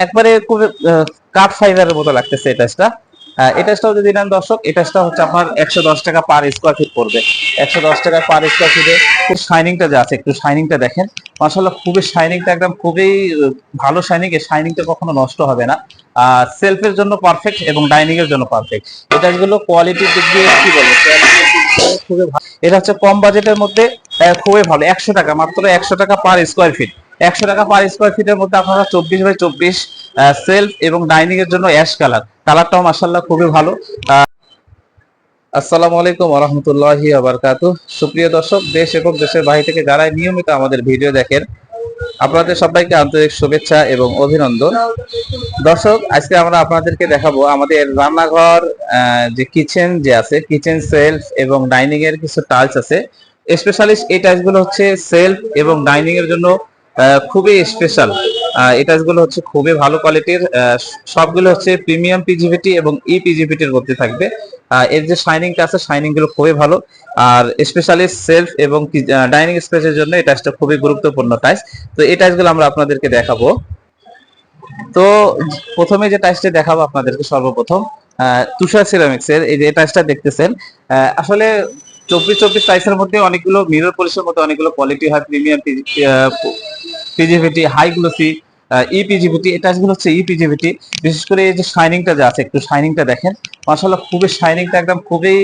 একবারে খুব কাঠ ফাইবারের মতো লাগতেছে এই টাচটা যদি নেন দর্শক টাচটা হচ্ছে আপনার একশো দশ টাকা পার স্কোয়ার ফিট পড়বে। একশো দশ টাকা পার স্কোয়ার ফিটে খুব শাইনিংটা যে আছে, একটু শাইনিংটা দেখেন। মাসাল্লাহ খুবই শাইনিংটা একদম খুবই ভালো শাইনিং এই শাইনিংটা কখনো নষ্ট হবে না। সেলফের জন্য পারফেক্ট এবং ডাইনিং এর জন্য পারফেক্ট এই টাচগুলো কোয়ালিটির দিক দিয়ে কি বলব? খুবই ভালো। এটা হচ্ছে কম বাজেটের মধ্যে খুবই ভালো। একশো টাকা, মাত্র একশো টাকা পার স্কোয়ার ফিট একশো টাকা পার স্কোয়ার ফিটের মধ্যে আপনারা চব্বিশ বাই চব্বিশ সেলফ এবং ডাইনিং এর জন্য অ্যাশ কালার কালারটাও মাসাল্লাহ খুবই ভালো। আসসালামু আলাইকুম রহমতুল্লাহি আবরকাত সুপ্রিয় দর্শক, দেশ এবং দেশের বাইরে থেকে যারা নিয়মিত আমাদের ভিডিও দেখেন, আপনাদের সবাইকে আন্তরিক শুভেচ্ছা এবং অভিনন্দন। দর্শক, আজকে আমরা আপনাদেরকে দেখাবো আমাদের রান্নাঘর যে কিচেন যে আছে কিচেন সেলফ এবং ডাইনিং এর কিছু টাইলস আছে। স্পেশালিস্ট এই টাইলসগুলো হচ্ছে সেলফ এবং ডাইনিং এর জন্য খুবই স্পেশাল এই টাইলসগুলো হচ্ছে খুবই ভালো কোয়ালিটির সবগুলো হচ্ছে প্রিমিয়াম পিজিভিটি এবং ই পিজিভিটির মধ্যে থাকবে। এর যে শাইনিংটা আছে শাইনিংগুলো খুবই ভালো। আর স্পেশালি সেলফ এবং ডাইনিং স্পেসের জন্য এই টাইলসটা খুবই গুরুত্বপূর্ণ টাইলস তো এই টাইলসগুলো আমরা আপনাদেরকে দেখাবো। তো প্রথমে যে টাইসটা দেখাবো আপনাদেরকে সর্বপ্রথম তুষার সিরামিক্স এর। এই যে টাইসটা দেখতেছেন। আসলে চব্বিশ চব্বিশ টাইসের মধ্যে অনেকগুলো মিরর পলিশের মধ্যে অনেকগুলো কোয়ালিটি হয় প্রিমিয়াম পিজিভিটি হাই গ্লোসি ই পিজিভিটি এই টাইসগুলো হচ্ছে ই পিজিভিটি বিশেষ করে এই যে শাইনিংটা যে আছে, একটু শাইনিংটা দেখেন। মাসাল্লাহ খুবই শাইনিংটা একদম খুবই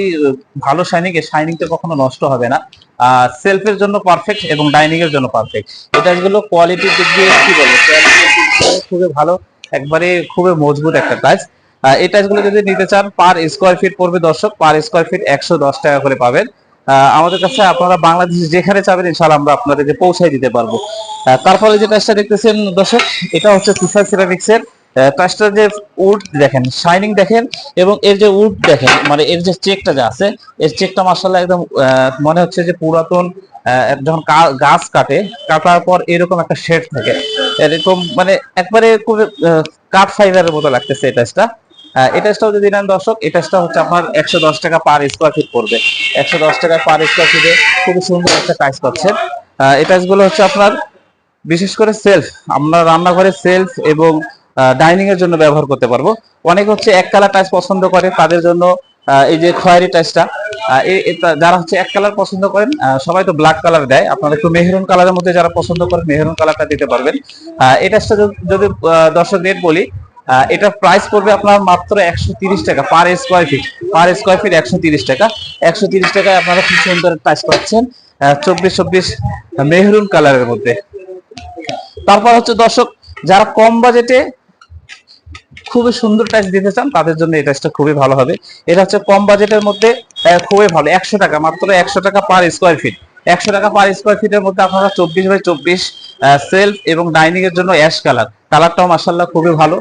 ভালো শাইনিং এই শাইনিংটা কখনো নষ্ট হবে না। সেলফের জন্য পারফেক্ট এবং ডাইনিং এর জন্য পারফেক্ট এটা টাইসগুলো কোয়ালিটির দিক দিয়ে কি বলব? খুবই ভালো, একবারে খুবই মজবুত একটা টাইস এই টাইসগুলো যদি নিতে চান পার স্কোয়ার ফিট পড়বে দর্শক পার স্কোয়ার ফিট একশো দশ টাকা করে পাবেন। আমাদের কাছে আপনারা বাংলাদেশে যেখানে চাবেন, ইনশাআল্লাহ আমরা আপনাদেরকে পৌঁছাই দিতে পারব। তারপরে যে টাইসটা দেখতেছেন দর্শক, এটা হচ্ছে তুষার সিরামিক্স এর টাইসটার যে উড দেখেন শাইনিং দেখেন, এবং এর যে উড দেখেন মানে এর যে চেকটা যে আছে, এর চেকটা মাসাল্লাহ একদম মনে হচ্ছে যে পুরাতন যখন গাছ কাটে, কাটার পর এরকম একটা শেড থাকে। এরকম মানে একবারে খুব কাঠ ফাইবারের মতো লাগতেছে এই টাইসটা এই যদি নেন দর্শক এই হচ্ছে আপনার একশো দশ টাকা পার স্কোয়ার ফিট পড়বে। একশো দশ টাকা পার স্কোয়ার ফিটে খুবই সুন্দর একটা টাইস পাচ্ছেন। এই হচ্ছে আপনার বিশেষ করে সেলফ আমরা রান্নাঘরে সেলফ এবং ডাইনিং এর জন্য ব্যবহার করতে পারব। অনেক হচ্ছে এক কালার টাইস পছন্দ করে তাদের জন্য এই যে খয়েরি টাইসটা যারা হচ্ছে এক কালার পছন্দ করেন সবাই তো ব্ল্যাক কালার দেয়। আপনারা একটু মেহরুন কালারের মধ্যে যারা পছন্দ করেন মেহরুন কালারটা দিতে পারবেন। টাইসটা যদি- আহ, দর্শকদের বলি এটার প্রাইস পড়বে আপনার মাত্র একশো টাকা per square feet per square feet একশো টাকা। একশো টাকায় আপনারা খুব সুন্দর টাইস পাচ্ছেন চব্বিশ চব্বিশ মেহরুন কালারের মধ্যে। তারপর হচ্ছে দর্শক, যারা কম বাজেটে খুবই সুন্দর টাইস দিতে চান, তাদের জন্য এই টাইসটা খুবই ভালো হবে। এটা হচ্ছে কম বাজেটের মধ্যে খুবই ভালো, একশো টাকা, মাত্র একশো টাকা পার স্কোয়ার ফিট একশো টাকা পার স্কোয়ার ফিটের মধ্যে আপনারা চব্বিশ বাই চব্বিশ সেলফ এবং ডাইনিং এর জন্য অ্যাশ কালার কালারটাও মাসাল্লাহ খুবই ভালো।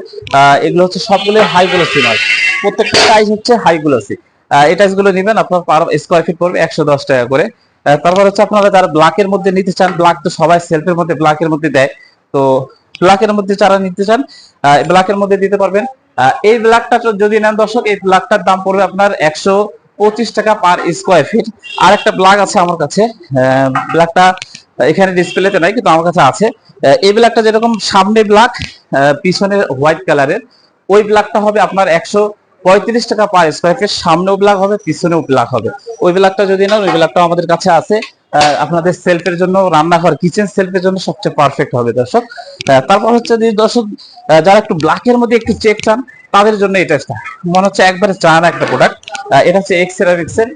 এগুলো হচ্ছে সবগুলো হাই গ্লোসি মাল প্রত্যেকটা টাইস হচ্ছে হাই গ্লোসি এই গুলো নিবেন, আপনার পার স্কোয়ার ফিট পড়বে একশো দশ টাকা করে। তারপর হচ্ছে আপনারা যারা ব্ল্যাকের মধ্যে নিতে চান ব্ল্যাক তো সবাই সেলফের মধ্যে ব্ল্যাকের মধ্যে দেয়। তো ব্ল্যাকের মধ্যে যারা নিতে চান ব্ল্যাকের মধ্যে দিতে পারবেন। এই ব্ল্যাকটা যদি নেন দর্শক, এই ব্ল্যাকটার দাম পড়বে আপনার একশো পঁচিশ টাকা পার স্কোয়ার ফিট আর একটা ব্ল্যাক আছে আমার কাছে। ব্ল্যাকটা এখানে ডিসপ্লেতে নাই, কিন্তু আমার কাছে আছে। এই ব্ল্যাকটা যেরকম সামনে ব্ল্যাক পিছনে হোয়াইট কালারের ওই ব্ল্যাকটা হবে আপনার একশো পঁয়ত্রিশ টাকা পার স্কোয়ার ফিট সামনেও ব্ল্যাক হবে, পিছনেও ব্ল্যাক হবে। ওই ব্ল্যাকটা যদি না ওই ব্ল্যাকটা আমাদের কাছে আছে। আপনাদের সেলফের জন্য, রান্নাঘর কিচেন সেলফের জন্য সবচেয়ে পারফেক্ট হবে, দর্শক। তারপর হচ্ছে যদি দর্শক যারা একটু ব্ল্যাকের মধ্যে একটু চেক চান, তাদের জন্য এটা মনে হচ্ছে একবারে চান একটা প্রোডাক্ট এটা হচ্ছে এক্স সেরামিক্সের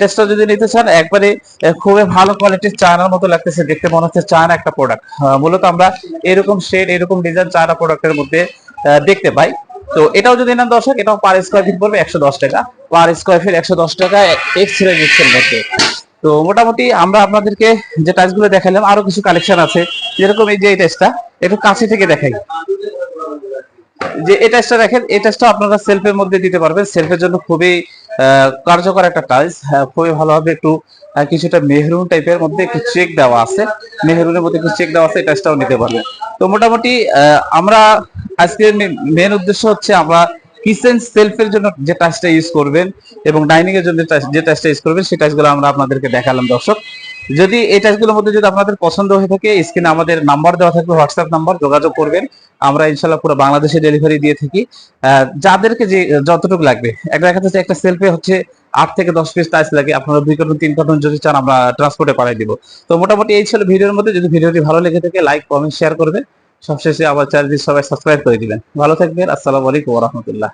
টেস্টটা যদি নিতে চান, একবারে খুবই ভালো কোয়ালিটির চায়নার মতো লাগতেছে। দেখতে মনে হচ্ছে চায়না একটা প্রোডাক্ট মূলত আমরা এরকম শেড এরকম ডিজাইন চায়না প্রোডাক্টের মধ্যে দেখতে পাই। তো এটাও যদি নেন দর্শক, এটাও পার স্কোয়ার ফিট পড়বে একশো দশ টাকা। পার স্কোয়ার ফিট একশো দশ টাকা এক্স সেরামিক্সের মধ্যে। তো মোটামুটি আমরা আপনাদেরকে যে টাইসগুলো দেখালাম, আরও কিছু কালেকশন আছে। যেরকম এই যে এই টাইসটা একটু কাছে থেকে দেখাই। যে এই টাইসটা দেখেন, এই টাইসটা আপনারা সেলফের মধ্যে দিতে পারবেন। সেলফের জন্য খুবই কার্যকর একটা টাইলস খুবই ভালোভাবে একটু কিছুটা মেহরুন টাইপের মধ্যে একটু চেক দেওয়া আছে। মেহরুনের মধ্যে একটু চেক দেওয়া আছে, এই টাইসটাও নিতে পারবেন তো মোটামুটি আমরা আজকের মেন উদ্দেশ্য হচ্ছে আমরা কিচেন সেলফের জন্য যে টাইসটা ইউজ করবেন এবং ডাইনিং এর জন্য যে টাইসটা ইউজ করবেন, সেই টাইসগুলো আমরা আপনাদেরকে দেখালাম, দর্শক। যদি এই টাইপগুলোর মধ্যে যদি আপনাদের পছন্দ হয়ে থাকে স্ক্রিনে আমাদের নাম্বার দেওয়া থাকবে হোয়াটসঅ্যাপ নাম্বার যোগাযোগ করবেন। আমরা ইনশাল্লাহ পুরো বাংলাদেশে ডেলিভারি দিয়ে থাকি। যাদেরকে যে, যতটুকু লাগবে। একটা দেখা যাচ্ছে একটা সেলফে হচ্ছে আট থেকে দশ পিস টাইস লাগে, আপনারা দুই কার্টন তিন কার্টন যদি চান, আমরা ট্রান্সপোর্টে পাঠিয়ে দিব। তো মোটামুটি এই ছিল ভিডিওর মধ্যে। যদি ভিডিওটি ভালো লেগে থাকে লাইক কমেন্ট শেয়ার করবেন। সবশেষে আবার চ্যানেলটি সবাই সাবস্ক্রাইব করে দিবেন। ভালো থাকবেন। আসসালামু আলাইকুম রহমতুল্লাহ।